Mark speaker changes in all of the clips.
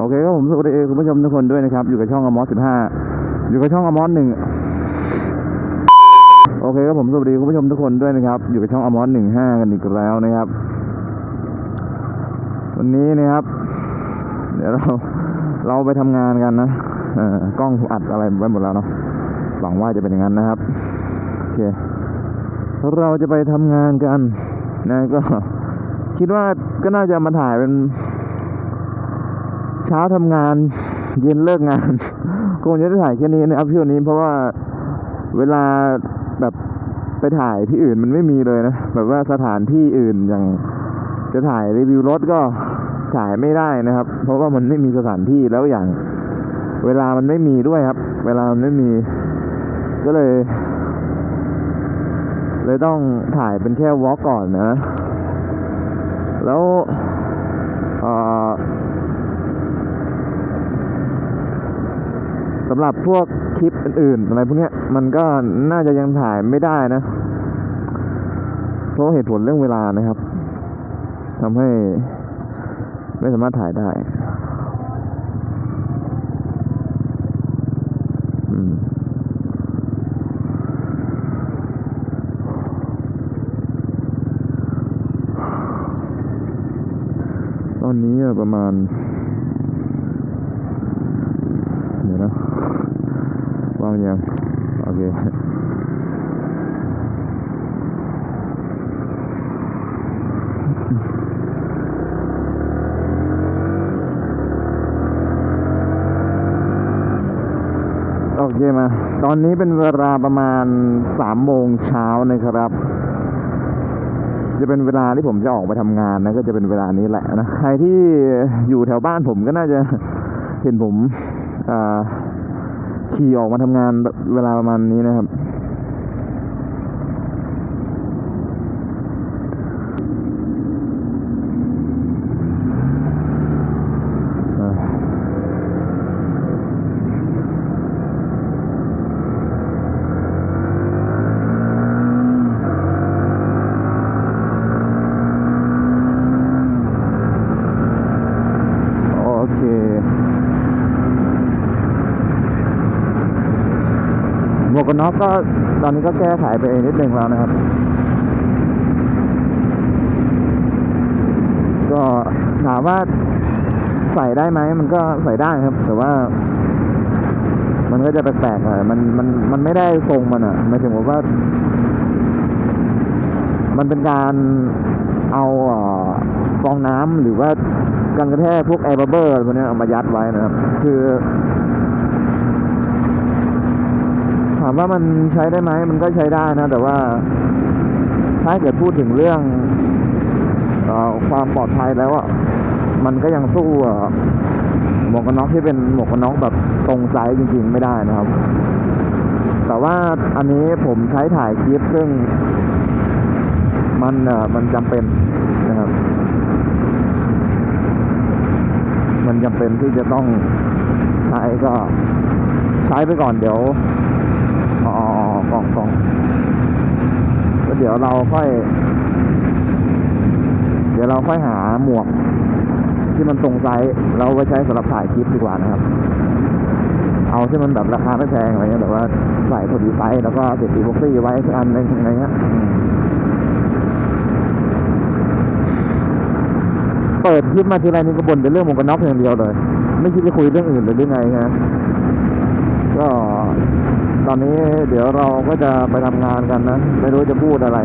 Speaker 1: โอเคก็ผมสวัสดีคุณผู้ชมทุกคนด้วยนะครับ อยู่กับช่องอมอสสิบห้าอยู่กับช่องอมอสหนึ่งโอเคก็ผมสวัสดีคุณผู้ชมทุกคนด้วยนะครับ อยู่กับช่องอมอสหนึ่งห้ากันอีกแล้วนะครับ วันนี้นะครับ เดี๋ยวเราเราไปทำงานกันนะเออกล้องอัดอะไรไว้หมดแล้วเนาะหวังว่าจะเป็นอย่างนั้นนะครับโอเคเราจะไปทำงานกันนะก็คิดว่าก็น่าจะมาถ่ายเป็น เช้าทำงาน เย็นเลิกงานคงจะได้ถ่ายแค่นี้นะครับช่วงนี้เพราะว่าเวลาแบบไปถ่ายที่อื่นมันไม่มีเลยนะ แบบว่าสถานที่อื่นอย่างจะถ่ายรีวิวรถก็ถ่ายไม่ได้นะครับ เพราะว่ามันไม่มีสถานที่แล้วอย่าง เวลามันไม่มีด้วยครับ เวลามันไม่มี ก็เลย เลยต้องถ่ายเป็นแค่วอล์กก่อนนะ แล้วเอ่อ สำหรับพวกคลิปอื่นๆอะไรพวกนี้มันก็น่าจะยังถ่ายไม่ได้นะ เพราะเหตุผลเรื่องเวลานะครับทำให้ไม่สามารถถ่ายได้ตอนนี้ประมาณ เดี๋ยวนะ วางยังโอเคโอเคมา ตอนนี้เป็นเวลาประมาณสามโมงเช้านะครับ จะเป็นเวลาที่ผมจะออกไปทำงานนะ ก็จะเป็นเวลานี้แหละนะ ใครที่อยู่แถวบ้านผมก็น่าจะเห็นผมอ่า ขี่ออกมาทำงานแบบเวลาประมาณนี้นะครับ อ่าโอเค หมวกกันน็อกก็ตอนนี้ก็แก้ไขไปเองนิดนึงแล้วนะครับ ก็ถามว่าใส่ได้ไหมมันก็ใส่ได้ครับ แต่ว่า มันก็จะแปลกๆหน่อยมันมันมันไม่ได้ทรงมันอะหมายถึงว่า มันเป็นการเอาฟองน้ำหรือว่าการกระแทกพวกแอร์บับเบอร์อะไรพวกนี้เอามายัดไว้นะครับ คือ ถามว่ามันใช้ได้ไหมมันก็ใช้ได้นะ แต่ว่าถ้าเกิดพูดถึงเรื่องอความปลอดภัยแล้วอะมันก็ยังสู้หมวกกันน็อกที่เป็นหมวกกันน็อกแบบตรงไซส์จริง ๆ ไม่ได้นะครับ แต่ว่าอันนี้ผมใช้ถ่ายคลิปซึ่ง มันเออมันจำเป็นนะครับ มันจำเป็นที่จะต้องใช้ก็ใช้ไปก่อนเดี๋ยว อ๋ออ๋ออ๋อกล่องกล่องแล้วเดี๋ยวเราค่อย เดี๋ยวเราค่อยหาหมวก ที่มันตรงไซส์เราไว้ใช้สำหรับถ่ายคลิปดีกว่านะครับ เอาที่มันแบบราคาไม่แพงอะไรเงี้ยแบบว่าใส่พอดีไซส์แล้วก็ติดอีบ็อกซี่ไว้สักอันหนึงอะไรเงี้ยเปิดคลิปมาทีไรนี่ก็บ่นแต่เรื่องหมวกกันน็อกอย่างเดียวเลย ไม่คิดจะคุยเรื่องอื่นเลยหรือไงฮะก็ ตอนนี้เดี๋ยวเราก็จะไปทำงานกันนะ ไม่รู้จะพูดอะไร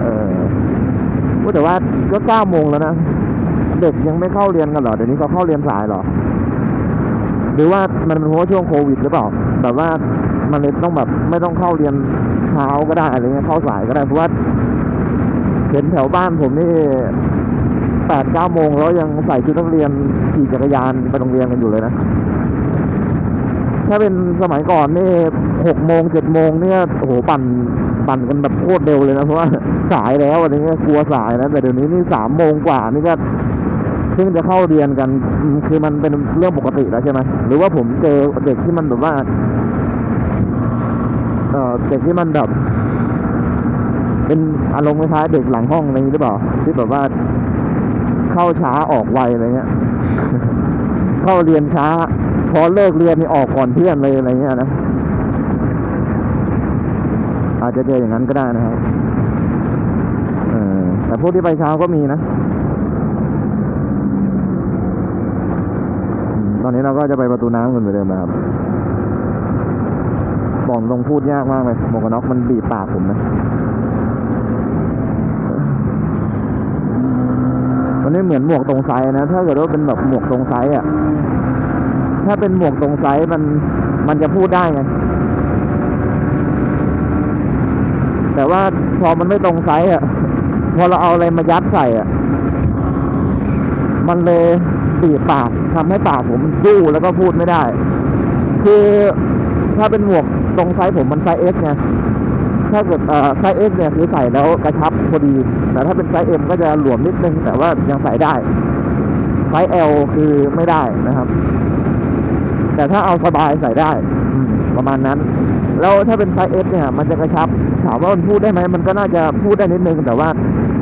Speaker 1: เออพูดแต่ว่าก็เก้าโมงแล้วนะ เด็กยังไม่เข้าเรียนกันเหรอ เดี๋ยวนี้เขาเข้าเรียนสายเหรอ หรือว่ามันเป็นเพราะว่าช่วงโควิดหรือเปล่า แบบว่ามันเลยต้องแบบไม่ต้องเข้าเรียนเช้าก็ได้อะไรเงี้ยเข้าสายก็ได้เพราะว่าเห็นแถวบ้านผมนี่แปดเก้าโมงแล้วยังใส่ชุดนักเรียนขี่จักรยานไปโรงเรียนกันอยู่เลยนะ ถ้าเป็นสมัยก่อนนี่หกโมงเจ็ดโมงเนี่ยโอ้โหปั่นปั่นกันแบบโคตรเร็วเลยนะเพราะว่าสายแล้วอะไรเงี้ยกลัวสายนะแต่เดี๋ยวนี้นี่สามโมงกว่านี่ก็เพิ่งจะเข้าเรียนกันคือมันเป็นเรื่องปกติแล้วใช่ไหมหรือว่าผมเจอเด็กที่มันแบบว่าเออเด็กที่มันแบบ เป็นอารมณ์คล้ายเด็กหลังห้องอะไรอย่างนี้หรือเปล่าที่แบบว่าเข้าช้าออกไวอะไรเงี้ย เข้าเรียนช้า อเลิกเรียนนี่ออกก่อนเพื่อนเลยอะไรเงี้ยนะอาจจะเจออย่างนั้นก็ได้นะครับแต่พวกที่ไปเช้าก็มีนะตอนนี้เราก็จะไปประตูน้ำกันเหมือนเดิมนะครับบอกตรงพูดยากมากเลยหมวกกันน็อกมันบีบปากผมนะมันไม่เหมือนหมวกตรงไซส์นะ ถ้าเกิดว่าเป็นแบบหมวกตรงไซส์อะ ถ้าเป็นหมวกตรงไซส์มันมันจะพูดได้ไงแต่ว่าพอมันไม่ตรงไซส์อะ พอเราเอาอะไรมายัดใส่อะ มันเลยบีปากทำให้ปากผมยู่แล้วก็พูดไม่ได้ คือถ้าเป็นหมวกตรงไซส์ผมมันไซส์เอสไงถ้าเกิดไซส์เอสเนี่ยคือใส่แล้วกระชับพอดี แต่ถ้าเป็นไซส์เอ็มก็จะหลวมนิดนึง แต่ว่ายังใส่ได้ ไซส์เอลคือไม่ได้นะครับ แต่ถ้าเอาสบายใส่ได้ประมาณนั้น แล้วถ้าเป็นไซส์เอสเนี่ย มันจะกระชับ ถามว่ามันพูดได้ไหม มันก็น่าจะพูดได้นิดนึง แต่ว่า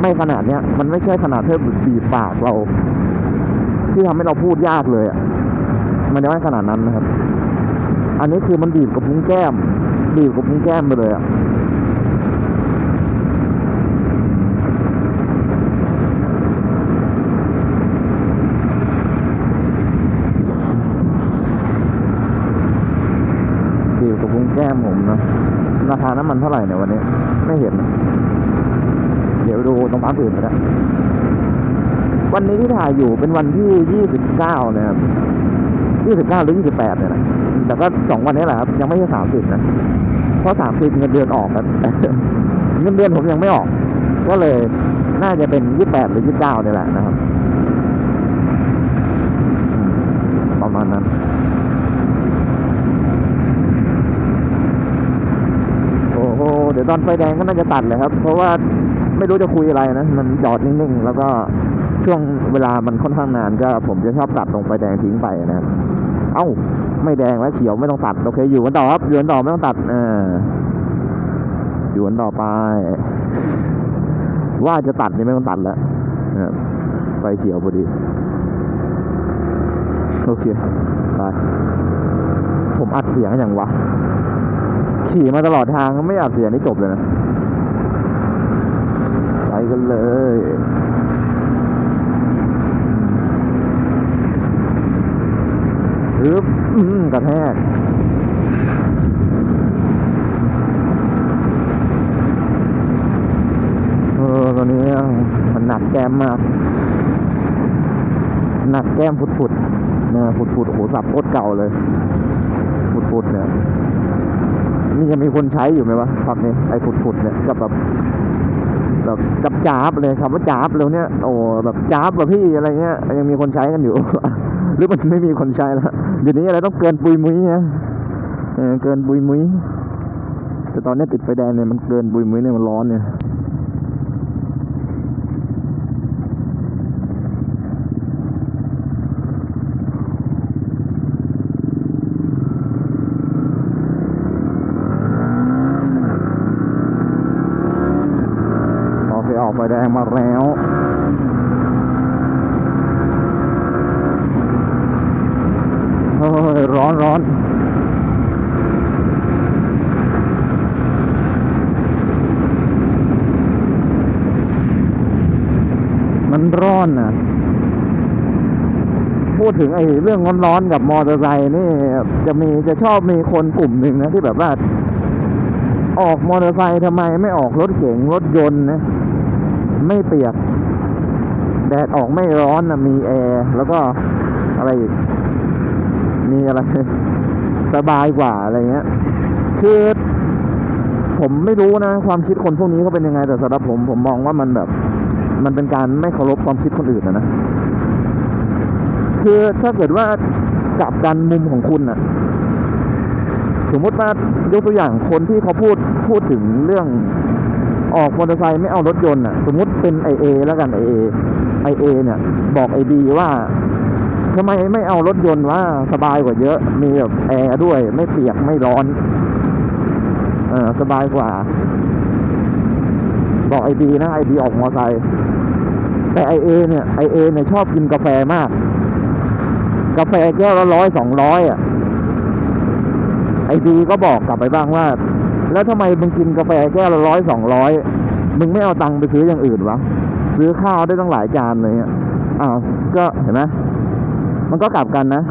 Speaker 1: ไม่ขนาดเนี้ย มันไม่ใช่ขนาดเท่าบีบปากเรา ที่ทำให้เราพูดยากเลยอะ มันจะไม่ขนาดนั้นนะครับ อันนี้คือมันบีบกับพุ้งแก้ม บีบกับพุ้งแก้มไปเลยอะ บีบกับพุ้งแก้มผมนะ ราคาน้ำมันเท่าไหร่เนี่ยวันนี้ ไม่เห็น เดี๋ยวดูตรงปั๊มอื่นก็ได้วันนี้ที่ถ่ายอยู่เป็นวันที่ยี่สิบเก้านะครับยี่สิบเก้าหรือยี่สิบแปดเนี่ยนะแต่ก็สองวันนี้แหละครับ ยังไม่ใช่สามสิบนะ เพราะสามสิบเงินเดือนออกครับเงินเดือนผมยังไม่ออก ก็เลยน่าจะเป็นยี่แปดหรือยี่เก้านี่ยแหละนะครับ ประมาณนั้น โอ้โห เดี๋ยว ตอนไฟแดงก็น่าจะตัดเลยครับ เพราะว่าไม่รู้จะคุยอะไรนะ มันจอดนิ่งๆ แล้วก็ช่วงเวลามันค่อนข้างนานก็ผมจะชอบตัดตรงไฟแดงทิ้งไปนะ เอ้า ไม่แดงแล้วเขียวไม่ต้องตัด โอเค อยู่กันต่อครับ อยู่กันต่อไม่ต้องตัดเอออยู่กันต่อไป ว่าจะตัดนี่ไม่ต้องตัดแล้วนะไฟเขียวพอดี โอเค ไป ผมอัดเสียงอย่างวะ ขี่มาตลอดทางไม่อัดเสียนี่จบเลยนะ ไปกันเลยฮึบกระแทกเออตอนนี้มันหนักแก้มมาก หนักแก้มฟุดๆเนี่ยฟุดๆโอ้โหสับโคตรเก่าเลยฟุดๆเนี่ย นี่ยังมีคนใช้อยู่ไหมวะคำนี้ไอ้ฝุดๆเนี่ยกับแบบแบบจับจาบเลยคำว่าจาบเลยเนี่ยโอ้แบบจาบแบบพี่อะไรเงี้ยยังมีคนใช้กันอยู่ หรือมันไม่มีคนใช้แล้วเดี๋ยวนี้อะไรต้องเกินปุยมุ้ยนะเออเกินปุยมุ้ยแต่ตอนนี้ติดไฟแดงเนี่ยมันเกินปุยมุ้ยเนี่ยมันร้อนเนี่ย โอเคออกไฟ แดงมาแล้วโอ้ยร้อนร้อนมันร้อนนะพูดถึงไอ้เรื่องร้อนๆกับมอเตอร์ไซค์นี่ จะมีจะชอบมีคนกลุ่มหนึ่งนะที่แบบว่าออกมอเตอร์ไซค์ทำไมไม่ออกรถเก๋งรถยนต์นะ ไม่เปียก แดดออกไม่ร้อนนะมีแอร์แล้วก็อะไรอีกมีอะไรสบายกว่าอะไรเงี้ย คือผมไม่รู้นะ ความคิดคนพวกนี้เขาเป็นยังไง แต่สำหรับผมผมมองว่ามันแบบ มันเป็นการไม่เคารพความคิดคนอื่นนะนะคือถ้าเกิดว่ากลับกันมุมของคุณนะสมมติว่ายกตัวอย่างคนที่เขาพูดพูดถึงเรื่อง ออกมอเตอร์ไซค์ไม่เอารถยนต์อะ สมมติเป็นไอเอแล้วกันไอเอไอเอเนี่ย บอกไอบีว่าทำไมไม่เอารถยนต์ว่าสบายกว่าเยอะ มีแบบแอร์ด้วย ไม่เปียกไม่ร้อน เออสบายกว่า บอกไอบีนะไอบีออกมอเตอร์ไซค์แต่ไอเอเนี่ยไอเอเนี่ยชอบกินกาแฟมาก กาแฟแก้วละร้อยสองร้อยอะไอดีก็บอกกลับไปบ้างว่า แล้วทำไมมึงกินกาแฟแก้วละร้อยสองร้อยมึงไม่เอาตังค์ไปซื้ออย่างอื่นวะซื้อข้าวได้ตั้งหลายจานเลยอะอ้าวก็เห็นไหมมันก็กลับกันนะ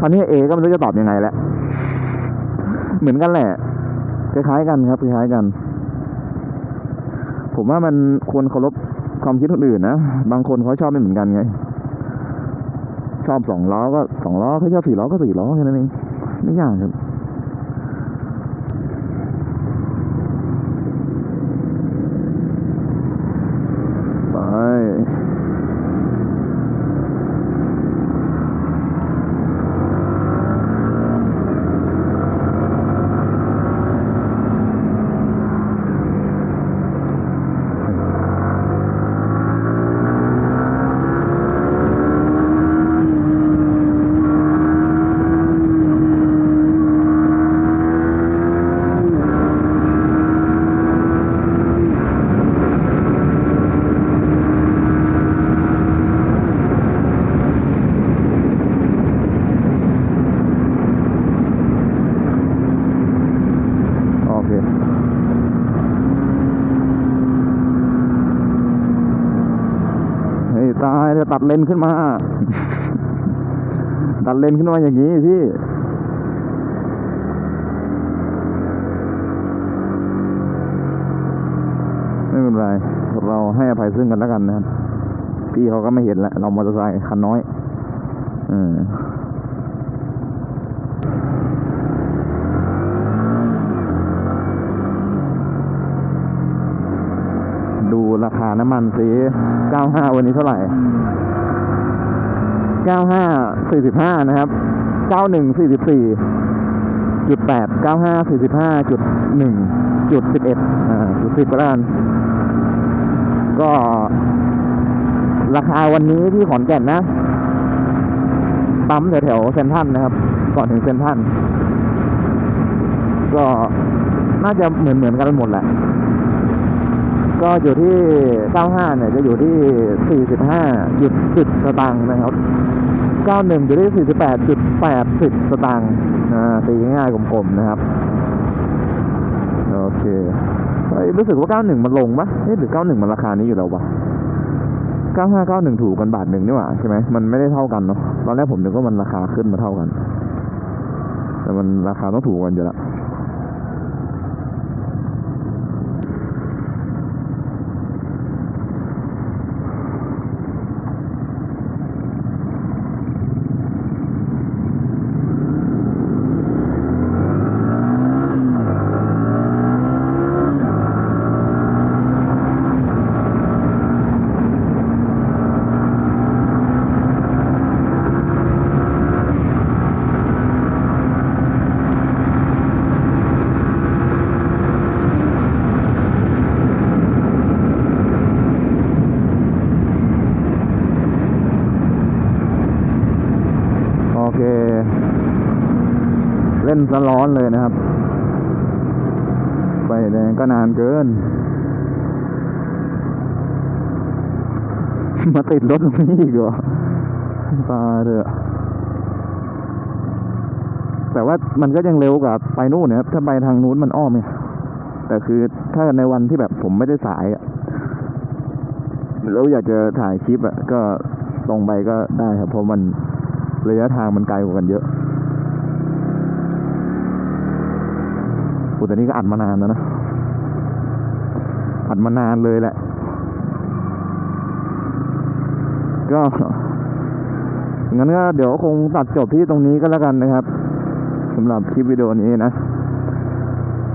Speaker 1: คราวนี้เอก็ไม่รู้จะตอบยังไงแล้วเหมือนกันแหละคล้ายๆกันครับคล้ายๆกัน ผมว่ามันควรเคารพความคิดคนอื่นนะบางคนเขาชอบไม่เหมือนกันไง ชอบสองล้อก็สองล้อเขาชอบสี่ล้อก็สี่ล้อแค่นั้นเองไม่ยากครับ ไป โอเค เฮ้ยตาย จะตัดเลนขึ้นมา ตัดเลนขึ้นมาอย่างนี้พี่ไม่เป็นไร เราให้อภัยซึ่งกันแล้วกันนะครับพี่เขาก็ไม่เห็นแหละ เรามอเตอร์ไซค์คันน้อย อืม ดู ราคาน้ำมันสิ95 วันนี้เท่าไหร่ 95 45 นะครับ 91 44จุด8 95 45จุด1จุด11อ่าจุด10ก็แล้วกันก็ ราคาวันนี้ที่ขอนแก่นนะ ปั๊มแถวๆเซนทันนะครับ ก่อนถึงเซนทันก็น่าจะเหมือนเหมือนๆกันหมดแหละ ก็อยู่ที่ 95 เนี่ยจะอยู่ที่ 45จุด10สตางค์นะครับ 91 อยู่ที่ 48จุด80 สตางค์อ่าตีง่ายๆกลมๆนะครับ โอเครู้สึกว่า 91 มันลงปะเอ๊ะหรือ 91 มันราคานี้อยู่แล้ววะ95 91 ถูกกันบาทหนึ่งนี่หว่าใช่ไหมมันไม่ได้เท่ากันเนาะตอนแรกผมนึกว่ามันราคาขึ้นมาเท่ากัน แต่มันราคาต้องถูกกันอยู่แล้ว โอเค เล่นซะร้อนเลยนะครับไปแดงก็นานเกิน มาติดรถตรงนี้อีกเหรอตายเถอะแต่ว่ามันก็ยังเร็วกว่าไปนู่นนะครับ ถ้าไปทางนู้นมันอ้อมไงแต่คือถ้าในวันที่แบบผมไม่ได้สายอะแล้วอยากจะถ่ายคลิปอะก็ตรงไปก็ได้ครับ เพราะมันระยะทางมันไกลกว่ากันเยอะ อ้แต่นี่ก็อัดมานานแล้วนะ อัดมานานเลยแหละ ก็ งั้นก็เดี๋ยวคงตัดจบที่ตรงนี้ก็แล้วกันนะครับสำหรับคลิปวิดีโอนี้นะ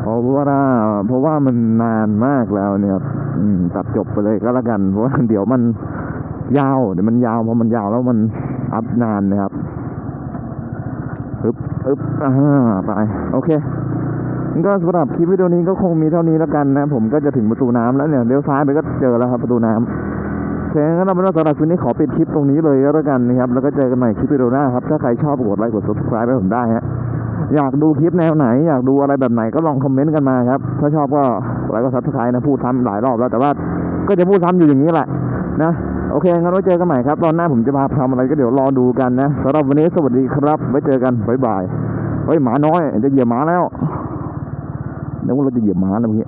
Speaker 1: เพราะว่าเพราะว่ามันนานมากแล้วเนี่ยครับตัดจบไปเลยก็แล้วกัน เพราะว่าเดี๋ยวมันยาว เดี๋ยวมันยาวพอมันยาวแล้วมันอัพนานนะครับอึบอึบอ่าไป โอเค ก็สำหรับคลิปวิดีโอนี้ก็คงมีเท่านี้แล้วกันนะ ผมก็จะถึงประตูน้ำแล้วเนี่ยเลี้ยวซ้ายไปก็เจอแล้วครับประตูน้ำโอเคงั้นเราสำหรับคลิปนี้ขอปิดคลิปตรงนี้เลยก็แล้วกันนะครับแล้วก็เจอกันใหม่คลิปวิดีโอหน้าครับถ้าใครชอบกดไลค์กด subscribe ให้ผมได้ฮะอยากดูคลิปแนวไหน อยากดูอะไรแบบไหนก็ลองคอมเมนต์กันมาครับถ้าชอบก็ไลค์ก็ subscribe นะพูดซ้ำหลายรอบแล้วแต่ว่าก็จะพูดซ้ำอยู่อย่างนี้แหละนะโอเคงั้นไว้เจอกันใหม่ครับตอนหน้าผมจะพาทำอะไรก็เดี๋ยวรอดูกันนะสำหรับวันนี้สวัสดีครับไว้เจอกันบ๊ายบายเฮ้หมาน้อยจะเหยียบหมาแล้ว นึกว่าเราจะเหยียบม้านะเมื่อกี้